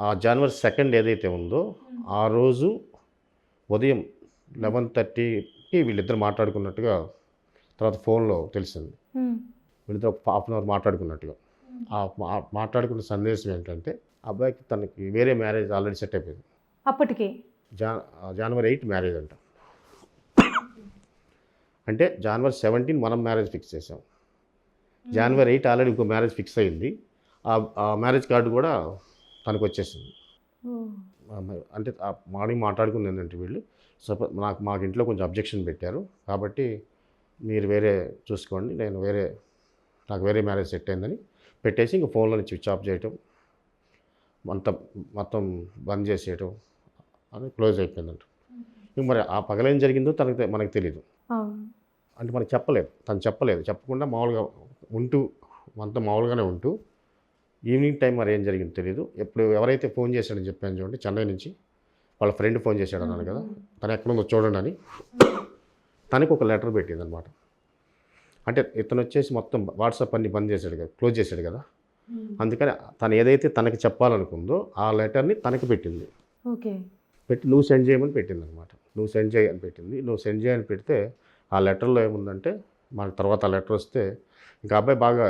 ఆ జనవరి సెకండ్ ఏదైతే ఉందో ఆ రోజు ఉదయం లెవెన్ థర్టీకి వీళ్ళిద్దరు మాట్లాడుకున్నట్టుగా తర్వాత ఫోన్లో తెలిసింది. వీళ్ళిద్దరు ఒక హాఫ్ అన్ అవర్ మాట్లాడుకున్నట్టుగా. ఆ మాట్లాడుకున్న సందేశం ఏంటంటే అబ్బాయికి తనకి వేరే మ్యారేజ్ ఆల్రెడీ సెట్ అయిపోయింది. అప్పటికి? జా జనవరి ఎయిట్ మ్యారేజ్ అంట. అంటే జనవరి సెవెంటీన్ మనం మ్యారేజ్ ఫిక్స్ చేసాం. జనవరి ఎయిట్ ఆల్రెడీ ఇంకో మ్యారేజ్ ఫిక్స్ అయింది. ఆ మ్యారేజ్ కార్డు కూడా తనకు వచ్చేసింది అంటే ఆ మార్నింగ్ మాట్లాడుకుంది ఏంటంటే వీళ్ళు సపో నాకు మాకు ఇంట్లో కొంచెం అబ్జెక్షన్ పెట్టారు. కాబట్టి మీరు వేరే చూసుకోండి నేను వేరే నాకు వేరే మ్యారేజ్ సెట్ అయిందని పెట్టేసి ఇంక ఫోన్లో స్విచ్ ఆఫ్ చేయటం మొత్తం మొత్తం బంద్ చేసేయటం అని క్లోజ్ అయిపోయిందంట. ఇంక మరి ఆ పగలేం జరిగిందో తనకు మనకు తెలియదు అంటే మనకు చెప్పలేదు. తను చెప్పలేదు. చెప్పకుండా మామూలుగా ఉంటూ అంత మామూలుగానే ఉంటూ ఈవినింగ్ టైం మరి ఏం జరిగిందో తెలియదు ఎప్పుడు ఎవరైతే ఫోన్ చేశాడని చెప్పాను చూడండి చెన్నై నుంచి వాళ్ళ ఫ్రెండ్ ఫోన్ చేశాడు అన్నాను కదా తను ఎక్కడుందో చూడండి అని. తనకు ఒక లెటర్ పెట్టింది అనమాట అంటే ఇతను వచ్చేసి మొత్తం వాట్సాప్ అన్ని బంద్ చేశాడు కదా క్లోజ్ చేశాడు కదా. అందుకని తను ఏదైతే తనకి చెప్పాలనుకుందో ఆ లెటర్ని తనకి పెట్టింది. ఓకే. పెట్టి నువ్వు సెండ్ చేయమని పెట్టింది అనమాట నువ్వు సెండ్ చేయి అని పెట్టింది. నువ్వు సెండ్ చేయని పెడితే ఆ లెటర్లో ఏముందంటే మనకు తర్వాత ఆ లెటర్ వస్తే ఇంకా అబ్బాయి బాగా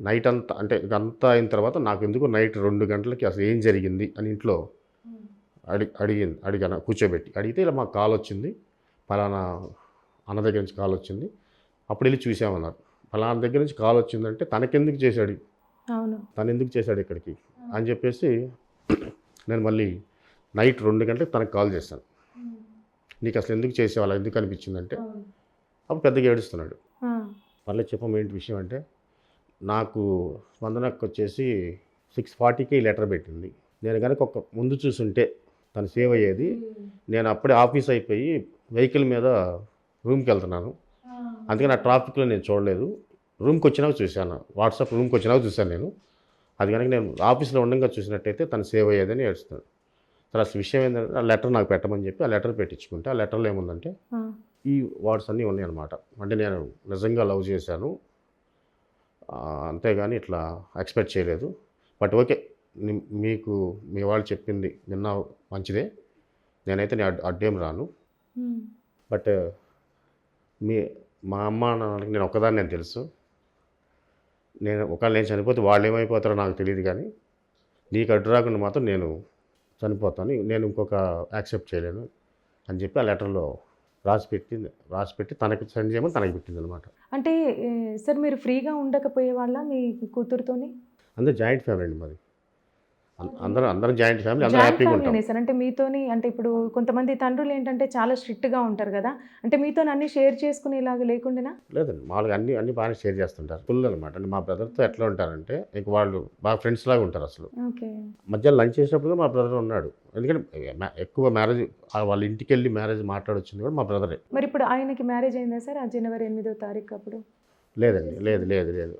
నైట్ అంతా అంటే ఇంక అంతా అయిన తర్వాత నాకు ఎందుకు నైట్ రెండు గంటలకి అసలు ఏం జరిగింది అని ఇంట్లో అడిగి అడిగింది అడిగాను కూర్చోబెట్టి. అడిగితే ఇలా మాకు కాల్ వచ్చింది. ఫలానా అన్న దగ్గర నుంచి కాల్ వచ్చింది. అప్పుడు వెళ్ళి చూసామన్నారు. ఫలానా దగ్గర నుంచి కాల్ వచ్చిందంటే తనకెందుకు చేశాడు? తను ఎందుకు చేశాడు ఇక్కడికి? అని చెప్పేసి నేను మళ్ళీ నైట్ రెండు గంటలకు తనకు కాల్ చేశాను. నీకు అసలు ఎందుకు చేసేవాళ్ళు ఎందుకు అనిపించిందంటే అప్పుడు పెద్దగా ఏడుస్తున్నాడు. ఆ. పర్లేదు చెప్పం ఏంటి విషయం అంటే నాకు స్పందనకు వచ్చేసి సిక్స్ ఫార్టీకి లెటర్ పెట్టింది. నేను కనుక ఒక ముందు చూసుంటే తను సేవ్ అయ్యేది. నేను అప్పుడే ఆఫీస్ అయిపోయి వెహికల్ మీద రూమ్కి వెళ్తున్నాను. అందుకని ఆ ట్రాఫిక్లో నేను చూడలేదు. రూమ్కి వచ్చినాక చూశాను. వాట్సాప్ రూమ్కి వచ్చినాక చూశాను నేను. అది కనుక నేను ఆఫీస్లో ఉండగా చూసినట్టయితే తను సేవ్ అయ్యేదని ఏడుస్తాడు సరే అసలు విషయం ఏంటంటే ఆ లెటర్ నాకు పెట్టమని చెప్పి ఆ లెటర్ పెట్టించుకుంటే ఆ లెటర్లో ఏముందంటే. ఈ వర్డ్స్ అన్నీ ఉన్నాయన్నమాట. అంటే నేను నిజంగా లవ్ చేశాను. అంతేగాని ఇట్లా ఎక్స్పెక్ట్ చేయలేదు. బట్ ఓకే మీకు మీ వాళ్ళు చెప్పింది విన్నా మంచిదే. నేనైతే నేను అడ్- అడ్డేం రాను. బట్ మీ మా అమ్మ నాన్నకి నేను ఒక్కదాన్ని నేను తెలుసు. నేను ఒకవేళ నేను చనిపోతే వాళ్ళు ఏమైపోతారో నాకు తెలియదు కానీ నీకు అడ్డు రాకుండా మాత్రం నేను చనిపోతాను. నేను ఇంకొక యాక్సెప్ట్ చేయలేను అని చెప్పి ఆ లెటర్లో రాసి పెట్టింది రాసి పెట్టి తనకి సెండ్ చేయమని తనకి పెట్టింది అనమాట అంటే సార్ మీరు ఫ్రీగా ఉండకపోయే వాళ్ళ మీ కూతురుతోని? అందరూ జాయింట్ ఫ్యామిలీ అండి మాది. అందరం అందరం జాయింట్ ఫ్యామిలీ అందరూ హ్యాపీగా ఉంటాం. సార్. అంటే మీతోని అంటే ఇప్పుడు కొంతమంది తండ్రులు ఏంటంటే చాలా స్ట్రిక్ట్గా ఉంటారు కదా. అంటే మీతో అన్ని షేర్ చేసుకునేలాగా లేకుండానా? లేదండి. మామూలుగా అన్ని అన్ని బాగానే షేర్ చేస్తుంటారు. ఫుల్ అనమాట అంటే మా బ్రదర్తో ఎట్లా ఉంటారంటే ఇంక వాళ్ళు బాగా ఫ్రెండ్స్ లాగా ఉంటారు అసలు. ఓకే. మధ్యాహ్నం లంచ్ చేసినప్పుడు మా బ్రదర్ ఉన్నాడు. ఎందుకంటే ఎక్కువ మ్యారేజ్ వాళ్ళ ఇంటికి వెళ్ళి మ్యారేజ్ మాట్లాడొచ్చింది కూడా మా బ్రదరే. మరి ఇప్పుడు ఆయనకి మ్యారేజ్ అయిందా సార్? ఆ జనవరి ఎనిమిదో తారీఖు అప్పుడు? లేదండి. లేదు లేదు లేదు.